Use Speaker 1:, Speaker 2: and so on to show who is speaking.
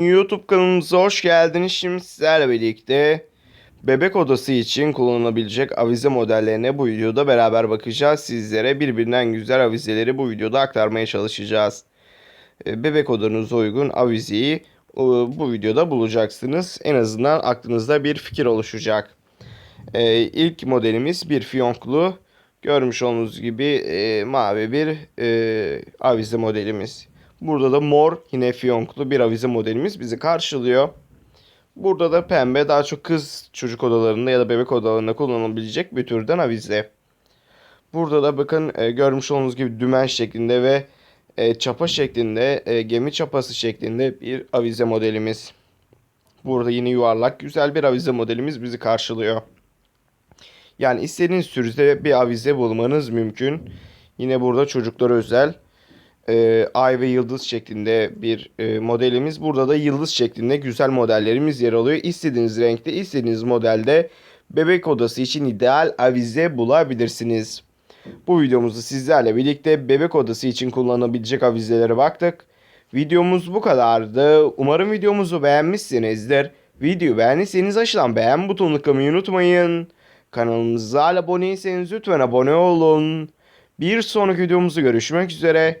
Speaker 1: YouTube kanalımıza hoş geldiniz. Şimdi sizlerle birlikte bebek odası için kullanılabilecek avize modellerine bu videoda beraber bakacağız. Sizlere birbirinden güzel avizeleri bu videoda aktarmaya çalışacağız. E, Bebek odanıza uygun avizeyi e, bu videoda bulacaksınız. En azından aklınızda bir fikir oluşacak. E, İlk modelimiz bir fiyonklu. Görmüş olduğunuz gibi e, mavi bir e, avize modelimiz. Burada da mor yine fiyonklu bir avize modelimiz bizi karşılıyor. Burada da pembe daha çok kız çocuk odalarında ya da bebek odalarında kullanılabilecek bir türden avize. Burada da bakın e, görmüş olduğunuz gibi dümen şeklinde ve e, çapa şeklinde e, gemi çapası şeklinde bir avize modelimiz. Burada yine yuvarlak güzel bir avize modelimiz bizi karşılıyor. Yani istediğiniz türde bir avize bulmanız mümkün. Yine burada çocuklara özel e, ay ve yıldız şeklinde bir e, modelimiz. Burada da yıldız şeklinde güzel modellerimiz yer alıyor. İstediğiniz renkte, istediğiniz modelde bebek odası için ideal avize bulabilirsiniz. Bu videomuzda sizlerle birlikte bebek odası için kullanılabilecek avizelere baktık. Videomuz bu kadardı. Umarım videomuzu beğenmişsinizdir. Videoyu beğendiyseniz aşağıdan beğen butonuna tıklamayı unutmayın. Kanalımıza hala abone değilseniz lütfen abone olun. Bir sonraki videomuzda görüşmek üzere.